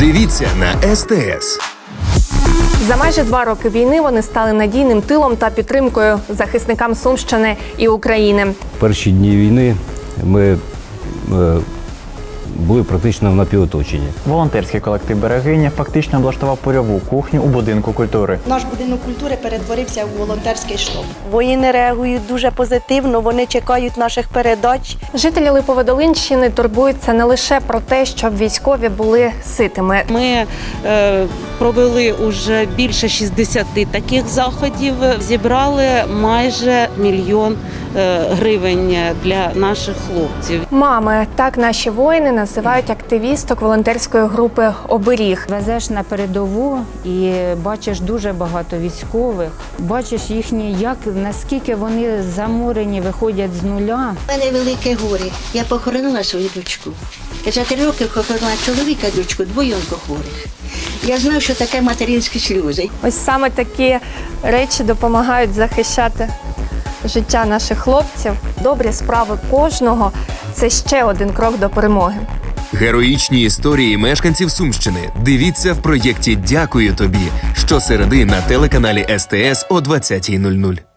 Дивіться на СТС. За майже два роки війни вони стали надійним тилом та підтримкою захисникам Сумщини і України. перші дні війни ми е, були практично в напівоточенні. Волонтерський колектив Берегиня фактично облаштував польову кухню у будинку культури. Наш будинок культури перетворився у волонтерський штаб. Воїни реагують дуже позитивно, вони чекають наших передач. Жителі Липоводолинщини турбуються не лише про те, щоб військові були ситими. Ми е, провели уже більше 60 таких заходів. Зібрали майже мільйон гривень для наших хлопців. Мами, так наші воїни називають активісток волонтерської групи Оберіг. Везеш на передову і бачиш дуже багато військових. Бачиш їхні, як наскільки вони заморені, виходять з нуля. У мене велике горе. Я похоронила свою дочку. Я за три роки похоронила чоловіка, дочку, двоє онкохворих. Я знаю, що таке материнські сльози. Ось саме такі речі допомагають захищати життя наших хлопців. Добрі справи кожного це ще один крок до перемоги. Героїчні історії мешканців Сумщини. Дивіться в проєкті Дякую тобі щосереди на телеканалі СТС о 20.00.